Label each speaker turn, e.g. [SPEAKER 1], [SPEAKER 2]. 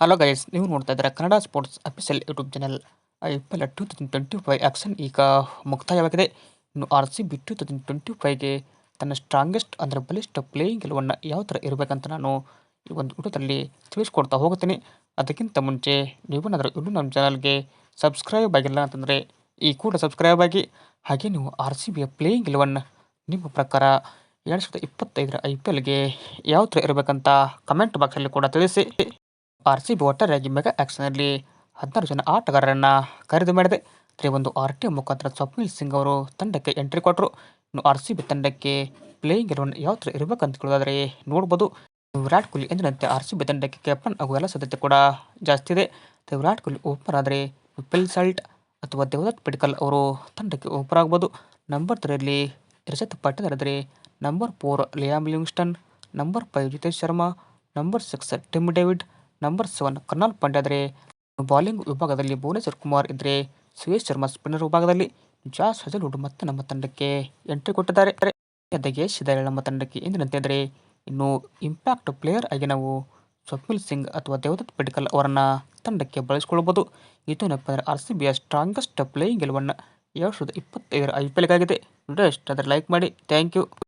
[SPEAKER 1] Hello guys ನೀವು ನೋಡ್ತಾ ಇದ್ದೀರಾ Kannada sports official YouTube channel I P L two thousand twenty five auction ಈಗ ಮುಕ್ತಾಯವಾಗಿದೆ. ಇನ್ನು R C B two thousand twenty ಫೈವ್ಗೆ ತನ್ನ ಸ್ಟ್ರಾಂಗೆಸ್ಟ್ ಅಂದರೆ ಬಲಿಷ್ಠ ಪ್ಲೇಯಿಂಗ್ ಗೆಲುವನ್ನು ಯಾವ ಥರ ಇರಬೇಕಂತ ನಾನು ಈ ಒಂದು ವಿಡಿಯೋದಲ್ಲಿ ತಿಳಿಸ್ಕೊಡ್ತಾ ಹೋಗ್ತೀನಿ. ಅದಕ್ಕಿಂತ ಮುಂಚೆ ನೀವು ನೀವೇನಾದರೂ ಇನ್ನೂ ನಮ್ಮ ಚಾನಲ್ಗೆ ಸಬ್ಸ್ಕ್ರೈಬ್ ಆಗಿಲ್ಲ ಅಂತಂದರೆ ಈ ಕೂಡ ಸಬ್ಸ್ಕ್ರೈಬ್ ಆಗಿ. ಹಾಗೆ ನೀವು ಆರ್ ಸಿ ಬಿಯ ಪ್ಲೇಯಿಂಗ್ ಗೆಲುವನ್ನು ನಿಮ್ಮ ಪ್ರಕಾರ ಎರಡು ಸಾವಿರದ ಇಪ್ಪತ್ತೈದರ ಐ ಪಿ ಎಲ್ಗೆ ಯಾವ ಥರ ಇರಬೇಕಂತ ಕಮೆಂಟ್ ಬಾಕ್ಸಲ್ಲಿ ಕೂಡ ತಿಳಿಸಿ. ಆರ್ ಸಿ ಬಿ ಒಟ್ಟಾರೆಯಾಗಿ ಮೆಗಾ ಆ್ಯಕ್ಷನಲ್ಲಿ ಹದಿನಾರು ಜನ ಆಟಗಾರರನ್ನು ಖರೀದಿ ಮಾಡಿದೆ. ಒಂದು ಆರ್ ಟಿ ಮುಖಾಂತರ ಸ್ವಪ್ನಿಲ್ ಸಿಂಗ್ ಅವರು ತಂಡಕ್ಕೆ ಎಂಟ್ರಿ ಕೊಟ್ಟರು ಇನ್ನು ಆರ್ ಸಿ ಬಿ ತಂಡಕ್ಕೆ ಪ್ಲೇಯಿಂಗ್ ಎಲೆವನ್ ಯಾವ ಥರ ಇರಬೇಕಂತ ಕೇಳೋದಾದರೆ ನೋಡ್ಬೋದು. ವಿರಾಟ್ ಕೊಹ್ಲಿ ಎಂದಿನಂತೆ ಆರ್ ಸಿ ಬಿ ತಂಡಕ್ಕೆ ಕ್ಯಾಪ್ಟನ್ ಆಗುವ ಎಲ್ಲ ಸಾಧ್ಯತೆ ಕೂಡ ಜಾಸ್ತಿ ಇದೆ. ವಿರಾಟ್ ಕೊಹ್ಲಿ ಓಪನ್ ಆದರೆ ವಿಪಿಲ್ ಸಾಲ್ಟ್ ಅಥವಾ ದೇವದತ್ ಪಡಿಕಲ್ ಅವರು ತಂಡಕ್ಕೆ ಓಪನ್ ಆಗ್ಬೋದು. ನಂಬರ್ ತ್ರೀಯಲ್ಲಿ ರಜತ್ ಪಾಟೀಲ್ ಆದರೆ number four Liam Livingstone number five Jitesh Sharma number six Tim David number seven Krunal Pandya ಆದರೆ, ಬೌಲಿಂಗ್ ವಿಭಾಗದಲ್ಲಿ ಭುವನೇಶ್ವರ್ ಕುಮಾರ್ ಇದ್ದರೆ ಸುಯೇಶ್ ಶರ್ಮಾ ಸ್ಪಿನ್ನರ್ ವಿಭಾಗದಲ್ಲಿ ಜಾಸ್ ಹಜಲ್ವುಡ್ ಮತ್ತೆ ನಮ್ಮ ತಂಡಕ್ಕೆ ಎಂಟ್ರಿ ಕೊಟ್ಟಿದ್ದಾರೆ. ಯಶ್ ಇದ್ದಾರೆ ನಮ್ಮ ತಂಡಕ್ಕೆ ಎಂದಿನಂತೆ ಅಂದರೆ ಇನ್ನು ಇಂಪ್ಯಾಕ್ಟ್ ಪ್ಲೇಯರ್ ಆಗಿ ನಾವು ಸ್ವಪ್ನಿಲ್ ಸಿಂಗ್ ಅಥವಾ ದೇವದತ್ ಪಡಿಕಲ್ ಅವರನ್ನು ತಂಡಕ್ಕೆ ಬಳಸಿಕೊಳ್ಳಬಹುದು. ಇದೇನಪ್ಪ ಅಂದರೆ ಆರ್ ಸಿ ಬಿಯ ಸ್ಟ್ರಾಂಗೆಸ್ಟ್ ಪ್ಲೇಯಿಂಗ್ ಗೆಲುವನ್ನು ಎರಡು ಸಾವಿರದ ಇಪ್ಪತ್ತೈದರ ಐ ಪಿ ಎಲ್ಗಾಗಿದೆ ವಿಡಿಯೋ ಆದರೆ ಲೈಕ್ ಮಾಡಿ. Thank you